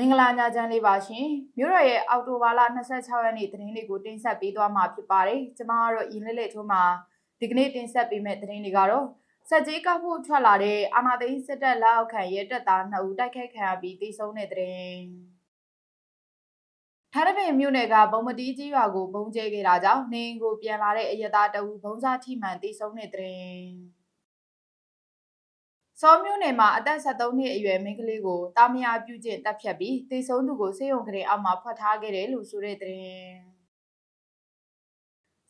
မင်္ဂလာညချမ်းလေးပါရှင်မြို့တော်ရဲ့အောက်တိုဘာလ26ရက်နေ့သတင်းလေးကိုတင်ဆက်ပေးသွားမှာဖြစ်ပါတယ်ကျွန်မကတော့ရင်းလေးလေးထိုးမှာဒီကနေ့တင်ဆက်ပေးမယ့်သတင်းတွေကတော့စက်ကြီးကောက်ဖို့ထွက်လာတဲ့အာနာသိန်းစစ်တပ်လက်အောက်ခံရဲတပ်သား2ဦးတိုက်ခိုက်ခံရပြီးတိဆုံးတဲ့သတင်းထားရပင်မြို့နယ်ကဘုံမတီးကြီးရွာကိုဘုံကျဲခဲ့တာကြောင့်နေအိမ်ကိုပြန်လာတဲ့အရသားတအူဘုံစားထိမှန်တိဆုံးတဲ့သတင်း စောမျိုးနယ်မှာအသက်73နှစ်အရွယ်မိန်းကလေးကိုတာမယာပြုကျင့်တပ်ဖြတ်ပြီးတေဆုံးသူကိုစေယုံကလေးအောက်မှာဖွက်ထားခဲ့တယ်လို့ဆိုတဲ့သတင်း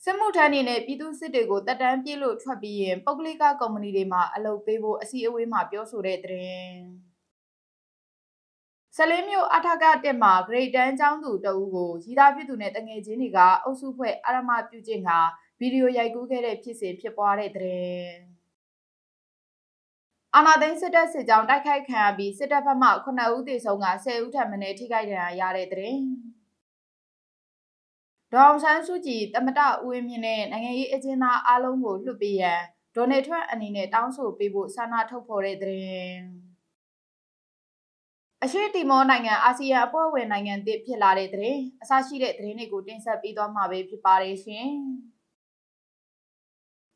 စစ်မှုထမ်းနေနဲ့ပြည်သူစစ်တွေကိုတက်တန်းပြေးလို့ထွက်ပြီးရင်ပုဂ္ဂလိကကုမ္ပဏီတွေမှာအလုပ်ပေးဖို့အစည်းအဝေးမှာပြောဆိုတဲ့သတင်းဆလင်းမျိုးအထကတက်မှာဂရိတ်တန်းကျောင်းသူတအူးကိုရီသားဖြစ်သူနဲ့တငယ်ချင်းတွေကအုပ်စုဖွဲ့အရမပြုကျင့်ကဗီဒီယိုရိုက်ကူးခဲ့တဲ့ဖြစ်စဉ်ဖြစ်ပွားတဲ့သတင်း အာနာသိန်းစစ်တပ်စစ်ကြောင်းတိုက်ခိုက်ခံရပြီးစစ်တပ်ဘက်မှ9ဦးသေဆုံးက10ဦးထပ်မံထိခိုက်ဒဏ်ရာရတဲ့တဲ့ဒေါအောင်ဆန်းစုကြည်တမတဦးဝင်းမြင့်နဲ့နိုင်ငံရေးအကျဉ်းသားအားလုံးကိုလွှတ်ပေးရန်ဒေါ်နယ်ထရန့်အနေနဲ့တောင်းဆိုပေးဖို့ဆန္ဒထုတ်ဖော်တဲ့တဲ့အရှိတီမောနိုင်ငံအာဆီယံအဖွဲ့ဝင်နိုင်ငံသစ်ဖြစ်လာတဲ့တဲ့အစရှိတဲ့သတင်းတွေကိုတင်ဆက်ပေးသွားမှာပဲဖြစ်ပါတယ်ရှင်။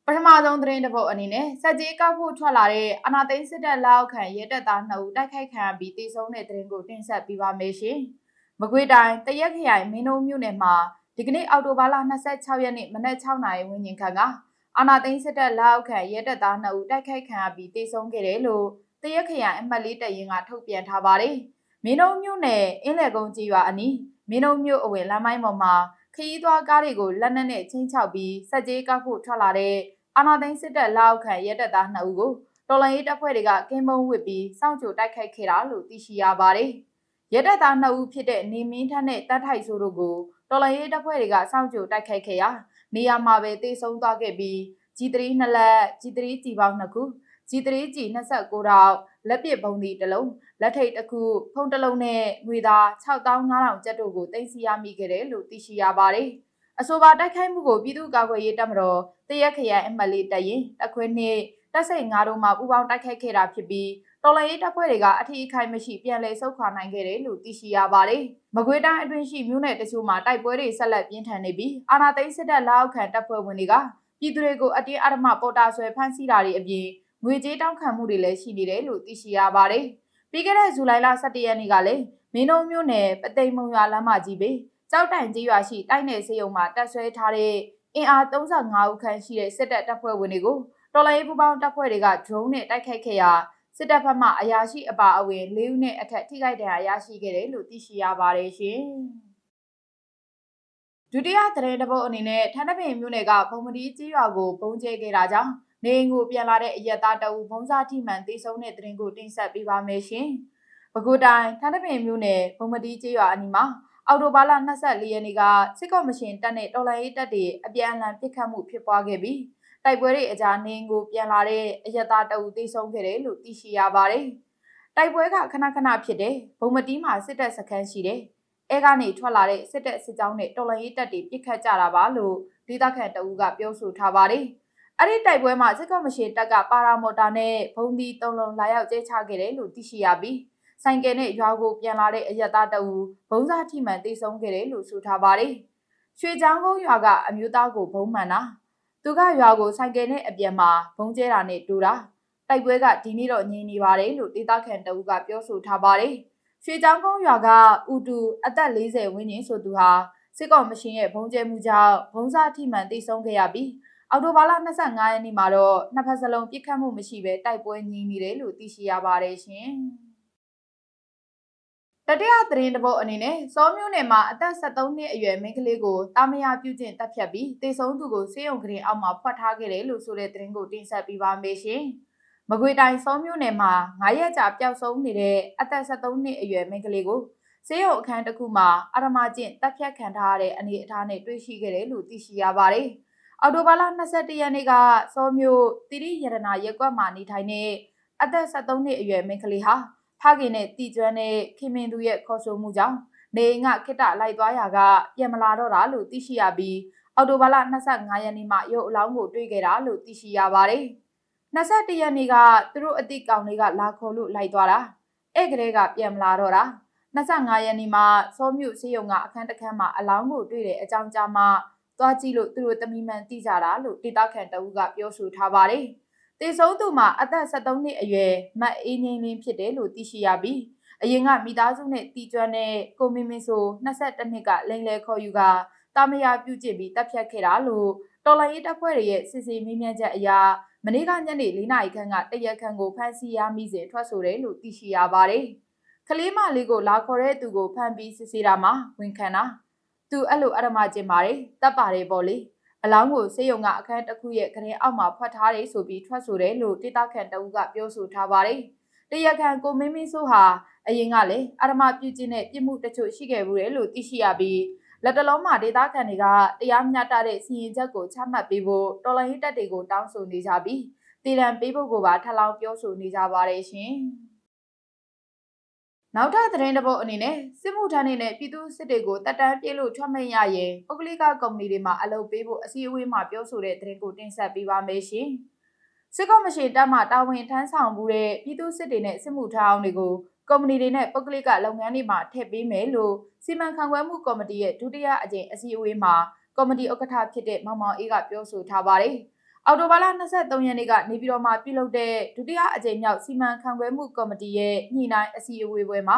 ပထမဆုံးသတင်းတစ်ပုဒ်အနေနဲ့စက်ကြီးကောက်ဖို့ထွက်လာတဲ့အနာသိန်းစစ်တပ်လက်အောက်ခံရဲတပ်သား2ဦးတိုက်ခိုက်ခံရပြီးတေဆုံးတဲ့သတင်းကိုတင်ဆက်ပေးပါမယ်ရှင်။မကွေးတိုင်းတရက်ခရိုင်မင်းတို့မြို့နယ်မှာဒီကနေ့အောက်တိုဘာလ26ရက်နေ့မနက်6နာရီဝန်းကျင်ခန့်ကအာနာသိန်းစစ်တပ်လက်အောက်ခံရဲတပ်သား2ဦးတိုက်ခိုက်ခံရပြီးတေဆုံးခဲ့တယ်လို့တရက်ခရိုင်အမှတ်လေးတရင်ကထုတ်ပြန်ထားပါတယ်။မင်းတို့မြို့နယ်အင်းလေကုန်းကြီးရွာအနီးမင်းတို့မြို့အဝင်လမ်းမိုင်းပေါ်မှာခရီးသွားကားတွေကိုလက်နက်နဲ့ချင်းချောက်ပြီးစက်ကြီးကောက်ဖို့ထွက်လာတဲ့ အာနာသိန်းစစ်တပ်လက်အောက်ခံရဲတပ်သား2ဦးကိုတော်လန်ရေးတပ်ဖွဲ့တွေကကင်းမုံဝစ်ပြီးစောင့်ကြိုတိုက်ခိုက်ခဲ့တာလို့သိရှိရပါတယ်။ရဲတပ်သား2ဦးဖြစ်တဲ့နေမင်းထန်းနဲ့တတ်ထိုက်ဆိုတို့ကိုတော်လန်ရေးတပ်ဖွဲ့တွေကစောင့်ကြိုတိုက်ခိုက်ခဲ့ရာနေရာမှာပဲတေဆုံးသွားခဲ့ပြီး G3 နှစ်လက် G3 ကြည်ပေါင်းနှစ်ခု G3 ကြည်29တောက်လက်ပစ်ဘုံဒီတစ်လုံးလက်ထိတ်တစ်ခုဖုံးတစ်လုံးနဲ့ငွေသား6500ကျပ်တို့ကိုတင်စီရမိခဲ့တယ်လို့သိရှိရပါတယ်။ အဆိုပါတိုက်ခိုက်မှုကိုပြည်သူ့ကာကွယ်ရေးတပ်မတော်တရက်ခရိုင်အမှတ်လေးတပ်ရင်တခွဲနှစ်တပ်စိတ်၅တို့မှပူးပေါင်းတိုက်ခိုက်ခဲ့တာဖြစ်ပြီးတော်လှန်ရေးတပ်ဖွဲ့တွေကအထီးအခိုက်မရှိပြန်လည်ဆုတ်ခွာနိုင်ခဲ့တယ်လို့သိရှိရပါတယ်။မကွေးတိုင်းအတွင်းရှိမြို့နယ်တချို့မှာတိုက်ပွဲတွေဆက်လက်ပြင်းထန်နေပြီးအာဏာသိမ်းစစ်တပ်လက်အောက်ခံတပ်ဖွဲ့ဝင်တွေကပြည်သူတွေကိုအတင်းအဓမ္မပေါ်တာဆွဲဖမ်းဆီးတာတွေအပြင်ငွေကြေးတောင်းခံမှုတွေလည်းရှိနေတယ်လို့သိရှိရပါတယ်။ပြီးခဲ့တဲ့ဇူလိုင်လ17ရက်နေ့ကလည်းမင်းတို့မြို့နယ်ပသိမ်မုံရွာလမ်းမကြီးပဲ ကြောက်တိုင်ကြီးရွာရှိတိုက်နယ်စေယုံမှာတပ်ဆွဲထားတဲ့အင်အား35ဦးခန့်ရှိတဲ့စစ်တပ်တပ်ဖွဲ့ဝင်တွေကိုတော်လိုင်းပူပေါင်းတပ်ဖွဲ့တွေက drone နဲ့တိုက်ခိုက်ခဲ့ရာစစ်တပ်ဘက်မှအရာရှိအပါအဝင်၄ဦးနဲ့အထက်ထိခိုက်ဒဏ်ရာရရှိခဲ့တယ်လို့သိရှိရပါတယ်ရှင်။ဒုတိယသတင်းတစ်ပုဒ်အနေနဲ့ထန်းတပင်မြို့နယ်ကဘုံမတီးကြီးရွာကိုပုံကျဲခဲ့တာကြောင့်နေအိမ်ကိုပြန်လာတဲ့အရက်သားတအူဘုံစားထိမှန်တေဆုံးတဲ့သတင်းကိုတင်ဆက်ပေးပါမယ်ရှင်။ပဲခူးတိုင်းထန်းတပင်မြို့နယ်ဘုံမတီးကြီးရွာအနီးမှာ အော်တိုဘာလ24ရက်နေ့ကစစ်ကော်မရှင်တပ်နဲ့တော်လှန်ရေးတပ်တွေအပြန်အလှန်ပစ်ခတ်မှုဖြစ်ပွားခဲ့ပြီးတိုက်ပွဲတွေအကြားနင်းကိုပြန်လာတဲ့အယက်သားတအူသိဆုံးခဲ့တယ်လို့သိရှိရပါတယ်။တိုက်ပွဲကခဏခဏဖြစ်တယ်။ဘုံမတီးမှာစစ်တပ်စခန်းရှိတယ်။အဲကနေထွက်လာတဲ့စစ်တပ်စစ်ကြောင်းနဲ့တော်လှန်ရေးတပ်တွေပစ်ခတ်ကြတာပါလို့ဒေသခံတအူကပြောဆိုထားပါတယ်။အဲ့ဒီတိုက်ပွဲမှာစစ်ကော်မရှင်တပ်ကပါရာမော်တာနဲ့ဘုံဒီ၃လုံးလာရောက်ကျဲချခဲ့တယ်လို့သိရှိရပြီး ဆိုင်ကယ်နဲ့ရွာကိုပြန်လာတဲ့အယက်သားတအူဘုံစားထိမှန်တိတ်ဆုံးခဲ့တယ်လို့ဆိုထားပါတယ်။ရွှေချောင်းကုန်းရွာကအမျိုးသားကိုဘုံမှန်တာသူကရွာကိုဆိုင်ကယ်နဲ့အပြန်မှာဘုံကျဲတာနဲ့တူတာတိုက်ပွဲကဒီနေ့တော့ငြိမ်နေပါတယ်လို့ဒေသခံတအူကပြောဆိုထားပါတယ်။ရွှေချောင်းကုန်းရွာကဥတူအသက်40ဝန်းကျင်ဆိုသူဟာစစ်ကောင်မရှင်ရဲ့ဘုံကျဲမှုကြောင့်ဘုံစားထိမှန်တိတ်ဆုံးခဲ့ရပြီးအော်တိုဘာလ25ရက်နေ့မှာတော့နှစ်ဖက်စလုံးပြစ်ခတ်မှုမရှိဘဲတိုက်ပွဲငြိမ်နေတယ်လို့သိရှိရပါတယ်ရှင်။ တတိယသတင်းတစ်ပုဒ်အနေနဲ့စောမျိုးနယ်မှာအသက်73နှစ်အရွယ်မိန်းကလေးကိုတာမယာပြုကျင့်တပ်ဖြတ်ပြီးတေဆုံးသူကိုစေယုံကရင်အောက်မှာဖွက်ထားခဲ့တယ်လို့ဆိုတဲ့သတင်းကိုတင်ဆက်ပေးပါမယ်ရှင်။မကွေတိုင်းစောမျိုးနယ်မှာ9ရက်ကြာပျောက်ဆုံးနေတဲ့အသက်73နှစ်အရွယ်မိန်းကလေးကိုစေယုံအခန်းတစ်ခုမှာအာရမကျင့်တပ်ဖြတ်ခံထားရတဲ့အနေအထားနဲ့တွေ့ရှိခဲ့တယ်လို့သိရှိရပါတယ်။အော်တိုဘာလ22ရက်နေ့ကစောမျိုးတိရိရတနာရက်ကွက်မှာနေထိုင်တဲ့အသက်73နှစ်အရွယ်မိန်းကလေးဟာ ဖခင်နဲ့တီကျွမ်းတဲ့ခင်မင်သူရဲ့ခေါ်ဆိုမှုကြောင့်နေအိမ်ကခိတလိုက်သွားရာကပြန်မလာတော့တာလို့သိရှိရပြီးအော်တိုဘာလ25ရက်နေ့မှရုပ်အလောင်းကိုတွေ့ခဲ့တာလို့သိရှိရပါတယ်။21ရက်နေ့ကသူတို့အတိကောင်တွေကလာခေါ်လို့လိုက်သွားတာ။အဲ့ကလေးကပြန်မလာတော့တာ25ရက်နေ့မှာစောမြုစေယုံကအခန်းတစ်ခန်းမှာအလောင်းကိုတွေ့တဲ့အကြောင်းကြားမှသွားကြည့်လို့သူတို့တမိမှန်သိကြတာလို့ဒေတာခန်တအူးကပြောဆိုထားပါတယ်။ တေဆုံးသူမှာအသက်73နှစ်အရွယ်မတ်အေးငိမ့်လင်းဖြစ်တယ်လို့သိရှိရပြီးအရင်ကမိသားစုနဲ့တီကျွမ်းတဲ့ကိုမင်းမင်းဆို22နှစ်ကလိန်လဲခေါ်ယူကတာမယာပြုကျင့်ပြီးတပ်ဖြတ်ခဲ့တာလို့တော်လိုင်းရေးတပ်ဖွဲ့တွေရဲ့စစ်ဆေးမေးမြန်းချက်အရမနေ့ကညနေ၄နာရီခန့်ကတရက်ခန့်ကိုဖမ်းဆီးရမိစဉ်ထွက်ဆိုတယ်လို့သိရှိရပါတယ်။ကလေးမလေးကိုလာခေါ်တဲ့သူကိုဖမ်းပြီးစစ်ဆေးတာမှာဝန်ခံတာသူအဲ့လိုအရမကျင်ပါတယ်တပ်ပါတယ်ပေါ့လေ အလောင်းကိုစေယုံကအခန်းတစ်ခုရဲ့ခရင်အောက်မှာဖွက်ထားတယ်ဆိုပြီးထွက်ဆိုတယ်လို့တိတခန့်တဦးကပြောဆိုထားပါတယ်။တရက်ခန့်ကိုမင်းမင်းဆိုးဟာအရင်ကလည်းအရမပြုကျင့်တဲ့ပြစ်မှုတချို့ရှိခဲ့ဘူးတယ်လို့သိရှိရပြီးလက်တလုံးမှာဒေသခံတွေကတရားမျှတတဲ့စီရင်ချက်ကိုချမှတ်ပေးဖို့တော်လိုင်းရေးတပ်တွေကိုတောင်းဆိုနေကြပြီးတည်တံပေးဖို့ကိုပါထပ်လောင်းပြောဆိုနေကြပါတယ်ရှင်။ နောက်ထပ်သတင်းတစ်ပုဒ်အနေနဲ့စစ်မှုထမ်းတွေနဲ့ပြည်သူစစ်တွေကိုတပ်တန်းပြေးလို့ထွက်မရရင်ပုဂ္ဂလိကကုမ္ပဏီတွေမှာအလုပ်ပေးဖို့အစည်းအဝေးမှာပြောဆိုတဲ့သတင်းကိုတင်ဆက်ပေးပါမယ်ရှင်။စစ်ကော်မရှင်တပ်မှတာဝန်ထမ်းဆောင်မှုတဲ့ပြည်သူစစ်တွေနဲ့စစ်မှုထမ်းအောင်တွေကိုကုမ္ပဏီတွေနဲ့ပုဂ္ဂလိကလုပ်ငန်းတွေမှာထည့်ပေးမယ်လို့စီမံခန့်ခွဲမှုကော်မတီရဲ့ဒုတိယအကြိမ်အစည်းအဝေးမှာကော်မတီဥက္ကဋ္ဌဖြစ်တဲ့မောင်မောင်အေးကပြောဆိုထားပါတယ်။ အော်တိုဘာလ23ရက်နေ့ကနေပြည်တော်မှာပြုလုပ်တဲ့ဒုတိယအကြိမ်မြောက်စီမံခန့်ခွဲမှုကော်မတီရဲ့ညှိနှိုင်းအစည်းအဝေးပွဲမှာ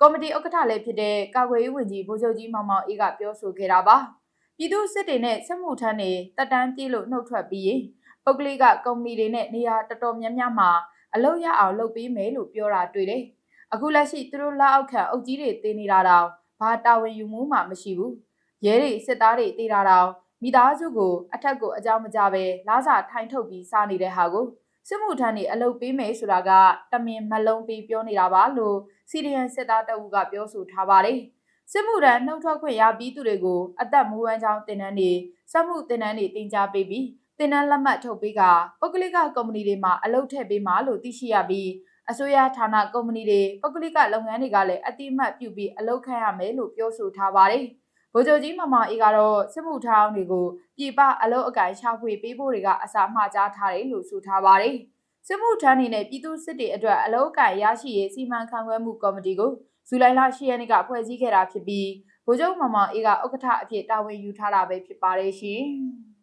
ကော်မတီဥက္ကဋ္ဌလည်းဖြစ်တဲ့ကာကွယ်ရေးဝန်ကြီးဗိုလ်ချုပ်ကြီးမောင်မောင်အေးကပြောဆိုခဲ့တာပါ။ပြည်သူစစ်တွေနဲ့စစ်မှုထမ်းတွေတက်တန်းပြေးလို့နှုတ်ထွက်ပြီးရင်ပုဂ္ဂလိကကုမ္ပဏီတွေနဲ့နေရာတော်တော်များများမှာအလုပ်ရအောင်လုပ်ပေးမယ်လို့ပြောတာတွေ့တယ်။အခုလက်ရှိသူတို့လက်အောက်ခံအုပ်ကြီးတွေတင်နေတာတော့ဘာတာဝန်ယူမှုမှမရှိဘူး။ရဲတွေစစ်သားတွေတေးတာတော့ မိသားစုကိုအထက်ကိုအကြောင်းမကြပဲလားစာထိုင်ထုတ်ပြီးစားနေတဲ့ဟာကိုစစ်မှုထမ်းတွေအလုပ်ပေးမယ်ဆိုတာကတမင်မလုံးပြီးပြောနေတာပါလို့စီရီယန်စစ်သားတအူးကပြောဆိုထားပါတယ်။စစ်မှုထမ်းနှုတ်ထွက်ခွင့်ရပြီးသူတွေကိုအသက်မူဝမ်းချောင်းတင်နန်းတွေစက်မှုတင်နန်းတွေတင် जा ပေးပြီးတင်နန်းလက်မှတ်ထုတ်ပေးကပုဂ္ဂလိကကုမ္ပဏီတွေမှာအလုပ်ထည့်ပေးမှလို့သိရှိရပြီးအစိုးရဌာနကုမ္ပဏီတွေပုဂ္ဂလိကလုပ်ငန်းတွေကလည်းအတိအမှတ်ပြုပြီးအလုပ်ခံရမယ်လို့ပြောဆိုထားပါတယ်။ ဗိုလ်ချုပ်ကြီးမမအေးကတော့စစ်မှုထမ်းတွေကိုပြည်ပအလုပ်အကင်ရှာဖွေပေးဖို့တွေကအစာမှားကြားထားတယ်လို့ဆိုထားပါတယ်။စစ်မှုထမ်းတွေနဲ့ပြည်သူစစ်တွေအတွက်အလုပ်အကင်ရရှိရေးစီမံခန့်ခွဲမှုကော်မတီကိုဇူလိုင်လ10ရက်နေ့ကဖွဲ့စည်းခဲ့တာဖြစ်ပြီးဗိုလ်ချုပ်မမအေးကဥက္ကဋ္ဌအဖြစ်တာဝန်ယူထားတာပဲဖြစ်ပါတယ်ရှင်။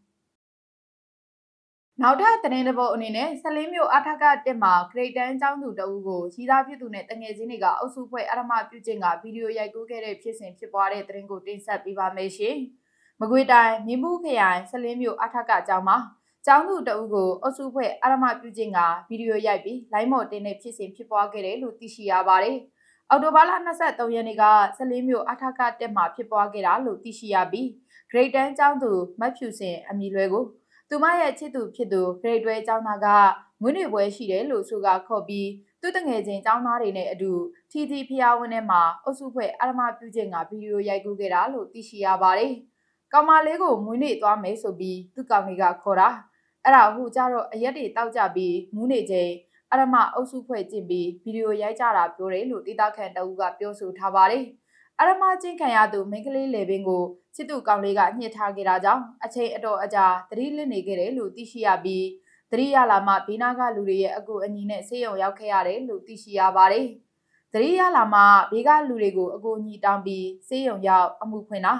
နောက်ထပ်သတင်းတစ်ပုဒ်အနေနဲ့ဆလင်းမျိုးအထက်ကတက်မှာဂရိတ်တန်းကျောင်းသူတအူးကိုရီးသားဖြစ်သူနဲ့တငယ်ချင်းတွေကအုပ်စုဖွဲ့အရမပြုကျင့်ကဗီဒီယိုရိုက်ကူးခဲ့တဲ့ဖြစ်စဉ်ဖြစ်ပွားတဲ့သတင်းကိုတင်ဆက်ပေးပါမယ်ရှင်။မကွေတိုင်းမြင်းမှုခရိုင်ဆလင်းမျိုးအထက်ကကျောင်းမှာကျောင်းသူတအုပ်ကိုအုပ်စုဖွဲ့အရမပြုကျင့်ကဗီဒီယိုရိုက်ပြီးလိုင်းမော်တင်တဲ့ဖြစ်စဉ်ဖြစ်ပွားခဲ့တယ်လို့သိရှိရပါတယ်။အော်တိုဘာလ23ရက်နေ့ကဆလင်းမျိုးအထက်ကတက်မှာဖြစ်ပွားခဲ့တာလို့သိရှိရပြီးဂရိတ်တန်းကျောင်းသူမတ်ဖြူစင်အမီလွဲကို သူမရဲ့ချစ်သူဖြစ်သူဂရိတ်တွဲကျောင်းသားကမွေးနေ့ပွဲရှိတယ်လို့ဆိုကခေါ်ပြီးသူတငယ်ချင်းကျောင်းသားတွေနဲ့အတူထီထီဖျားဝင်းထဲမှာအုပ်စုဖွဲ့အရမပြုခြင်းကဗီဒီယိုရိုက်ကူးခဲ့တာလို့သိရှိရပါတယ်။ကောင်မလေးကိုမွေးနေ့သွားမယ်ဆိုပြီးသူ့ကောင်လေးကခေါ်တာအဲ့ဒါဟိုကြတော့အရက်တွေတောက်ကြပြီးမူးနေချိန်အရမအုပ်စုဖွဲ့ကျင့်ပြီးဗီဒီယိုရိုက်ကြတာပြောတယ်လို့ဒေတာခန်တအူးကပြောဆိုထားပါတယ်။ အရမချင်းခံရသူမိန်းကလေးလေပင်ကိုချစ်သူကောင်လေးကညှစ်ထားခဲ့တာကြောင့်အချိန်အတော်အကြာသတိလစ်နေခဲ့တယ်လို့သိရှိရပြီးသတိရလာမှဘေးနားကလူတွေရဲ့အကူအညီနဲ့ဆေးရုံရောက်ခဲ့ရတယ်လို့သိရှိရပါတယ်။သတိရလာမှဘေးကလူတွေကိုအကူအညီတောင်းပြီးဆေးရုံရောက်အမှုဖွင့်တာ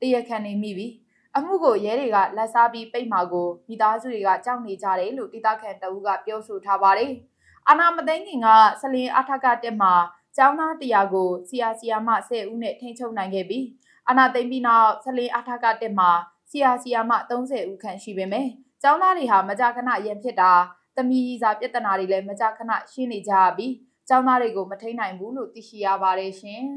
တရခန်နေမိပြီ။အမှုကိုရဲတွေကလက်စားပြီးပိတ်မာကိုမိသားစုတွေကကြောက်နေကြတယ်လို့တိတခန်တအူးကပြောဆိုထားပါတယ်။အာနာမသိန်းခင်ကဆလင်းအထက်ကတက်မှာ ကျောင်းသားတရားကိုဆီယာဆီယာမ10ဦးနဲ့ထိန်းချုပ်နိုင်ခဲ့ပြီးအနာသိမ့်ပြီးနောက်ဆလင်းအထက်ကတက်မှာဆီယာဆီယာမ30ဦးခန့်ရှိပေမဲ့ကျောင်းသားတွေဟာမကြာခဏရန်ဖြစ်တာတမီးစာပြဿနာတွေလည်းမကြာခဏရှင်းနေကြပြီးကျောင်းသားတွေကိုမထိန်နိုင်ဘူးလို့သိရှိရပါတယ်ရှင်။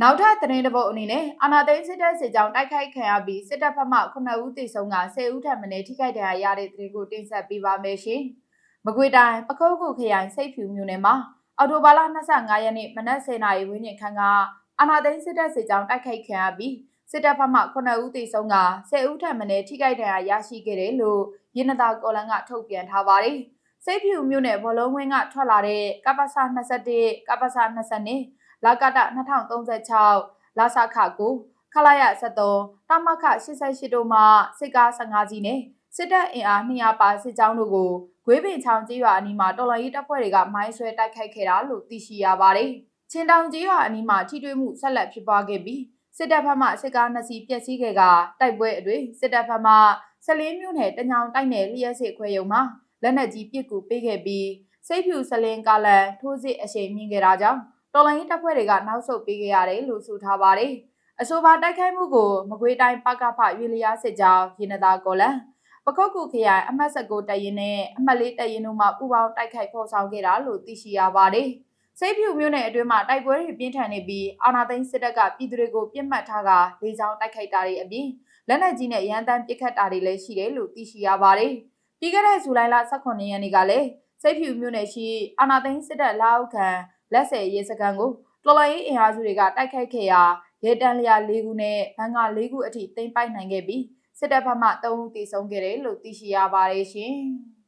နောက်ထပ်သတင်းတစ်ပုဒ်အနေနဲ့အာနာသိန်းစစ်တပ်စစ်ကြောင်းတိုက်ခိုက်ခံရပြီးစစ်တပ်ဘက်မှ9ဦးသေဆုံးက10ဦးထပ်မံထိခိုက်ဒဏ်ရာရတဲ့သတင်းကိုတင်ဆက်ပေးပါမယ်ရှင်။ မကွေတိုင်းပခုတ်ကုခရိုင်စိတ်ဖြူမြို့နယ်မှာအော်တိုဘာလ25ရက်နေ့မနက်10:00နာရီဝန်းကျင်ခန့်ကအာနာသိန်းစစ်တပ်စစ်ကြောင်းတိုက်ခိုက်ခံရပြီးစစ်တပ်ဘက်မှ9ဦးသေဆုံးက10ဦးထပ်မံထိခိုက်ဒဏ်ရာရရှိခဲ့တယ်လို့ရင်းနတာကော်လန်ကထုတ်ပြန်ထားပါတယ်။စိတ်ဖြူမြို့နယ်ဘောလုံးဝင်းကထွက်လာတဲ့ကပ္ပစ21ကပ္ပစ22လာကတ2036လာဆခ9ခလာရ73တမခ88တို့မှစစ်ကား15စီးနဲ့ စစစ်တပ်အင်အား200ပါစစ်ကြောင်းတို့ကိုဂွေးပင်ချောင်းကြီးရွာအနီးမှာတော်လှန်ရေးတပ်ဖွဲ့တွေကမိုင်းဆွဲတိုက်ခိုက်ခဲ့တာလို့သိရှိရပါတယ်။ချင်းတောင်ကြီးရွာအနီးမှာထိတွေ့မှုဆက်လက်ဖြစ်ပွားခဲ့ပြီးစစ်တပ်ဘက်မှစစ်ကားနှစ်စီးပျက်စီးခဲ့ကတိုက်ပွဲအတွင်းစစ်တပ်ဘက်မှဆလင်းမြို့နယ်တညောင်တိုက်နယ်လျှက်စစ်ခွဲရုံမှာလက်နက်ကြီးပစ်ကူပေးခဲ့ပြီးစိတ်ဖြူဆလင်းကားလန်ထိုးစစ်အရှိန်မြင့်ခဲ့တာကြောင့်တော်လိုင်းတပ်ဖွဲ့တွေကနောက်ဆုတ်ပေးခဲ့ရတယ်လို့ဆိုထားပါတယ်။အဆိုပါတိုက်ခိုက်မှုကိုမကွေးတိုင်းပကဖရွေလျားစစ်ကြောင်းရင်းနသားကောလန် ပခုတ်ကူခရိုင်အမှတ်19တပ်ရင်းနဲ့အမှတ်4တပ်ရင်းတို့မှပူးပေါင်းတိုက်ခိုက်ဖော်ဆောင်ခဲ့တာလို့သိရှိရပါတယ်။စိတ်ဖြူမျိုးနယ်အတွင်းမှာတိုက်ပွဲတွေပြင်းထန်နေပြီးအာနာသိန်းစစ်တပ်ကပြည်သူတွေကိုပြစ်မှတ်ထားကလေကြောင်းတိုက်ခိုက်တာတွေအပြင်လက်နက်ကြီးနဲ့ရန်တမ်းပစ်ခတ်တာတွေလည်းရှိတယ်လို့သိရှိရပါတယ်။ပြီးခဲ့တဲ့ဇူလိုင်လ18ရက်နေ့ကလည်းစိတ်ဖြူမျိုးနယ်ရှိအာနာသိန်းစစ်တပ်လက်အောက်ခံလက်ဆယ်ရေးစခန်းကိုတော်လိုင်းအင်အားစုတွေကတိုက်ခိုက်ခဲ့ရာရဲတန်းလျာ၄ခုနဲ့ဘန်က၄ခုအထိသိမ်းပိုက်နိုင်ခဲ့ပြီး စစ်တပ်ဘက်မှ၃ဦးသေဆုံးခဲ့တယ်လို့သိရှိရပါတယ်ရှင်။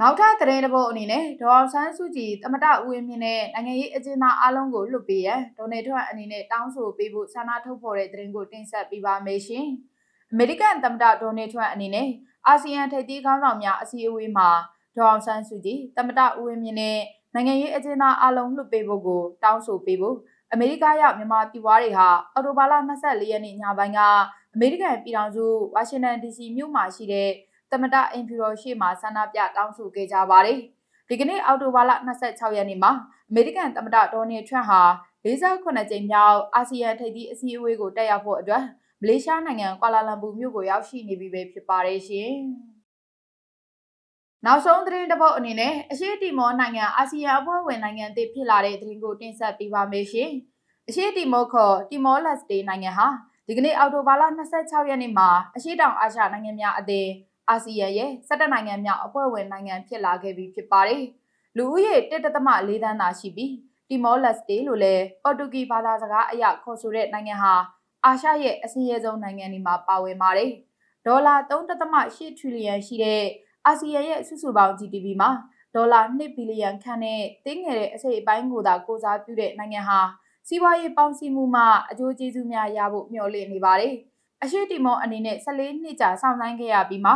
နောက်ထပ်သတင်းတစ်ပုဒ်အနေနဲ့ဒေါ်အောင်ဆန်းစုကြည်တမတဦးဝင်းမြင့်နဲ့နိုင်ငံရေးအကျဉ်းသားအလုံးကိုလွတ်ပေးရန်ဒေါ်နယ်ထရန့်အနေနဲ့တောင်းဆိုပေးဖို့ဆန္ဒထုတ်ဖော်တဲ့သတင်းကိုတင်ဆက်ပေးပါမယ်ရှင်။အမေရိကန်သမ္မတဒေါ်နယ်ထရန့်အနေနဲ့အာဆီယံထိပ်သီးခေါင်းဆောင်များအစည်းအဝေးမှာဒေါ်အောင်ဆန်းစုကြည်တမတဦးဝင်းမြင့်နဲ့နိုင်ငံရေးအကျဉ်းသားအလုံးလွတ်ပေးဖို့ကိုတောင်းဆိုပေးဖို့အမေရိကရောက်မြန်မာပြည်ပွားတွေဟာအော်တိုဘာလ24ရက်နေ့ညပိုင်းက အမေရိကန်ပြည်ထောင်စုဝါရှင်တန် DC မြို့မှာရှိတဲ့သမတအင်ဖြူတော်ရှိမှဆန္ဒပြတောင်းဆိုခဲ့ကြပါတယ်။ဒီကနေ့အောက်တိုဘာလ26ရက်နေ့မှာအမေရိကန်သမတဒေါ်နယ်ထရန့်ဟာ48ကြိမ်မြောက်အာဆီယံထိပ်သီးအစည်းအဝေးကိုတက်ရောက်ဖို့အတွက်မလေးရှားနိုင်ငံကွာလာလမ်ပူမြို့ကိုရောက်ရှိနေပြီပဲဖြစ်ပါတယ်ရှင်။နောက်ဆုံးသတင်းတစ်ပုဒ်အနေနဲ့အရှိတီမောနိုင်ငံအာဆီယံအဖွဲ့ဝင်နိုင်ငံအသစ်ဖြစ်လာတဲ့သတင်းကိုတင်ဆက်ပေးပါမယ်ရှင်။အရှိတီမောခေါ်တီမောလက်စတေနိုင်ငံဟာ ဒီကနေ့အောက်တိုဘာလ26ရက်နေ့မှာအရှိတောင်အာရှနိုင်ငံများအသင်းအာဆီယံရဲ့17နိုင်ငံမြောက်အဖွဲ့ဝင်နိုင်ငံဖြစ်လာခဲ့ပြီဖြစ်ပါတယ်။လူဦးရေ1.4သန်းသာရှိပြီးတီမောလက်စတေလို့လည်းပေါ်တူဂီဘာသာစကားအရခေါ်ဆိုတဲ့နိုင်ငံဟာအာရှရဲ့အစင်းရဲဆုံးနိုင်ငံတွေမှာပါဝင်ပါတယ်။ဒေါ်လာ3.8ထရီလီယံရှိတဲ့အာဆီယံရဲ့စုစုပေါင်း GDP မှာဒေါ်လာ2ဘီလီယံခန့်နဲ့တင်းငယ်တဲ့အစိတ်အပိုင်းကိုသာကိုစားပြုတဲ့နိုင်ငံဟာ စီးပွားရေးပေါင်းစည်းမှုမှအကျိုးကျေးဇူးများရဖို့မျှော်လင့်နေပါတယ်။အရှိတီမောအနေနဲ့14နှစ်ကြာစောင့်ဆိုင်းခဲ့ရပြီးမှ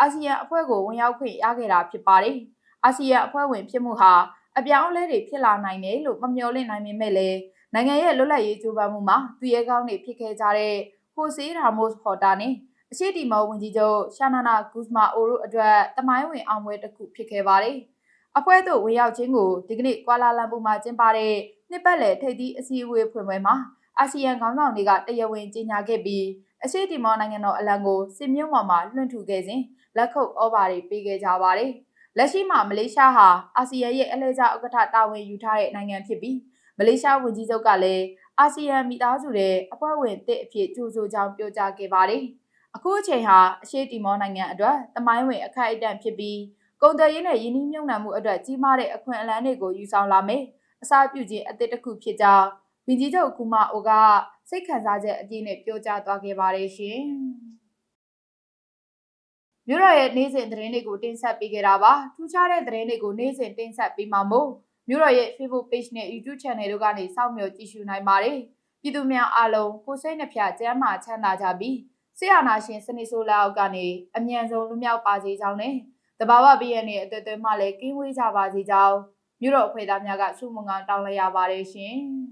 အာဆီယံအဖွဲ့ကိုဝင်ရောက်ခွင့်ရခဲ့တာဖြစ်ပါတယ်။အာဆီယံအဖွဲ့ဝင်ဖြစ်မှုဟာအပြောင်းအလဲတွေဖြစ်လာနိုင်တယ်လို့မမျှော်လင့်နိုင်ပေမဲ့လည်းနိုင်ငံရဲ့လွတ်လပ်ရေးကြိုးပမ်းမှုမှာသူရဲကောင်းတွေဖြစ်ခဲ့ကြတဲ့ဟိုဆေးရာမို့စ်ဟော်တာနဲ့အရှိတီမောဝန်ကြီးချုပ်ရှာနာနာဂူးစမာအိုတို့အတွက်တမိုင်းဝင်အောင်ပွဲတစ်ခုဖြစ်ခဲ့ပါတယ်။အဖွဲ့သို့ဝင်ရောက်ခြင်းကိုဒီကနေ့ကွာလာလမ်ပူမှာကျင်းပတဲ့ နှစ်ပတ်လည်ထိပ်သီးအစည်းအဝေးဖွင့်ပွဲမှာအာဆီယံခေါင်းဆောင်တွေကတရားဝင်ကြေညာခဲ့ပြီးအရှိတီမောနိုင်ငံတော်အလံကိုစစ်မြို့ပေါ်မှာလွှင့်ထူခဲ့စဉ်လက်ခုပ်ဩဘာတွေပေးခဲ့ကြပါတယ်။လက်ရှိမှာမလေးရှားဟာအာဆီယံရဲ့အလဲကျဥက္ကဋ္ဌတာဝန်ယူထားတဲ့နိုင်ငံဖြစ်ပြီးမလေးရှားဝန်ကြီးချုပ်ကလည်းအာဆီယံမိသားစုရဲ့အဖွဲ့ဝင်တစ်အဖြစ်ကြိုးဆိုကြောင်းပြောကြားခဲ့ပါတယ်။အခုအချိန်ဟာအရှိတီမောနိုင်ငံအတွက်တမိုင်းဝင်အခိုက်အတန့်ဖြစ်ပြီးကုန်သွယ်ရေးနဲ့ယင်းနှိမ့်မြုံနှံမှုအတွက်ကြီးမားတဲ့အခွင့်အလမ်းတွေကိုယူဆောင်လာမယ်။ အစားပြုခြင်းအသစ်တစ်ခုဖြစ်ကြောင်းဝင်းကြီးချုပ်ကူမာအိုကစိတ်ခံစားချက်အပြည့်နဲ့ပြောကြားသွားခဲ့ပါတယ်ရှင်။မြို့တော်ရဲ့နေ့စဉ်သတင်းတွေကိုတင်ဆက်ပေးခဲ့တာပါ။ထူးခြားတဲ့သတင်းတွေကိုနေ့စဉ်တင်ဆက်ပေးမှာမို့မြို့တော်ရဲ့ Facebook Page နဲ့ YouTube Channel တို့ကနေစောင့်မျှော်ကြည့်ရှုနိုင်ပါတယ်။ပြည်သူများအားလုံးကိုစိတ်နှဖျားကျန်းမာချမ်းသာကြပြီးဆရာနာရှင်စနေဆိုးလောက်ကနေအမြန်ဆုံးလွမြောက်ပါစေကြောင်းနဲ့တဘာဝပြည့်ရဲ့အသွေးသွေးမှလည်းကင်းဝေးကြပါစေကြောင်း မြို့တော်အဖွဲ့သားများကဆုမွန်ကောင်းတောင်းလိုက်ရပါတယ်ရှင်။